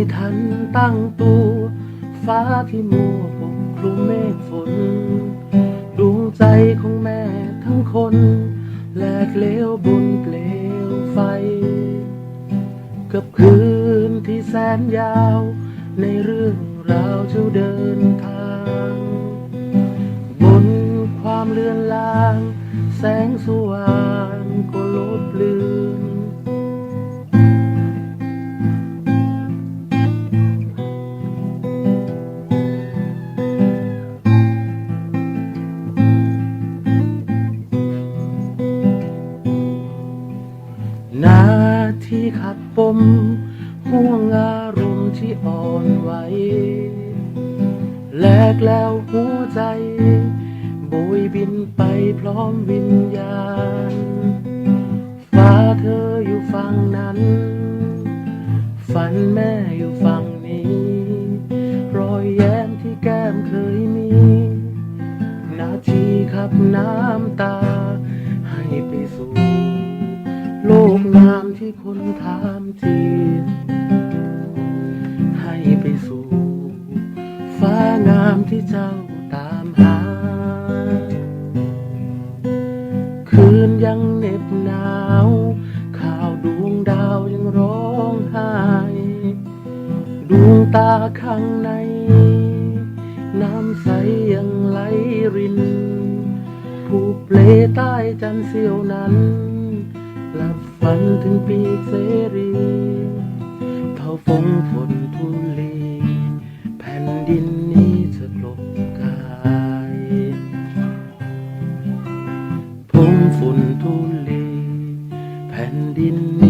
ไม่ทันตั้งตัว ฟ้าที่มัวปกคลุมเมฆฝน ดวงใจของแม่ทั้งคน แหลกเลวบนเปลวไฟ กับคืนที่แสนยาว ในเรื่องราวเจ้าเดินทาง บนความเลือนลาง แสงสว่างก็ลบเลือน ที่ขัดปมห่วงอารมณ์ที่อ่อนไหวแลกแล้วหัวใจโบยบินไปพร้อมวิญญาณฟ้าเธออยู่ฝั่งนั้น ฝันแม่อยู่ฝั่งนี้ รอยแย้มที่แก้มเคยมี นาทีขับน้ำตา ให้ไปสู่โลกงาม คนถามทีให้ไปสู่ฟ้างามที่เจ้าตามหา คืนยังเหน็บหนาว ข่าวดวงดาวยังร้องไห้ ดวงตาข้างใน น้ำใสยังไหลริน ผูกเปลใต้จันทร์เสียวนั้น ฝันถึงปีเสรีเท่าฟงฝนทุลีแผ่นดินนี้จะกลบกายผงฝุ่นทุลีแผ่นดินนี้